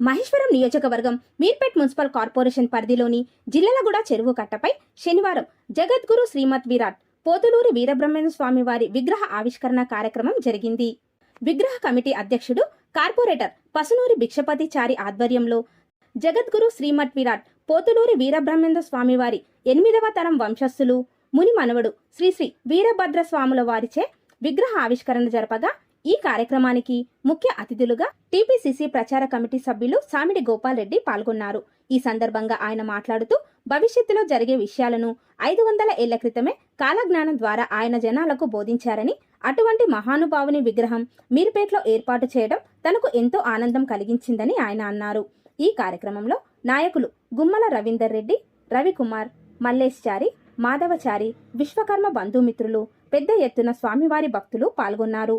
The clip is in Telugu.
మహేశ్వరం నియోజకవర్గం మీర్పేట్ మున్సిపల్ కార్పొరేషన్ పరిధిలోని జిల్లలగూడ చెరువు కట్టపై శనివారం జగద్గురు శ్రీమద్ విరాట్ పోతులూరి వీరబ్రహ్మేంద్ర స్వామి వారి విగ్రహ ఆవిష్కరణ కార్యక్రమం జరిగింది. విగ్రహ కమిటీ అధ్యక్షుడు కార్పొరేటర్ పసునూరి భిక్షపతి చారి ఆధ్వర్యంలో జగద్గురు శ్రీమఠ్ విరాట్ పోతులూరి వీరబ్రహ్మేంద్ర స్వామివారి ఎనిమిదవ తరం వంశస్థులు ముని మనవడు శ్రీ శ్రీ వీరభద్ర స్వాముల వారిచే విగ్రహ ఆవిష్కరణ జరపగా ఈ కార్యక్రమానికి ముఖ్య అతిథులుగా టీపీసీసీ ప్రచార కమిటీ సభ్యులు సామిడి గోపాల్ రెడ్డి పాల్గొన్నారు. ఈ సందర్భంగా ఆయన మాట్లాడుతూ భవిష్యత్తులో జరిగే విషయాలను ఐదు వందల ఏళ్ళ క్రితమే కాలజ్ఞానం ద్వారా ఆయన జనాలకు బోధించారని అటువంటి మహానుభావుని విగ్రహం మీర్పేట్లో ఏర్పాటు చేయడం తనకు ఎంతో ఆనందం కలిగించిందని ఆయన అన్నారు. ఈ కార్యక్రమంలో నాయకులు గుమ్మల రవీందర్ రెడ్డి రవికుమార్ మల్లేష్ చారి మాధవచారి విశ్వకర్మ బంధుమిత్రులు పెద్ద ఎత్తున స్వామివారి భక్తులు పాల్గొన్నారు.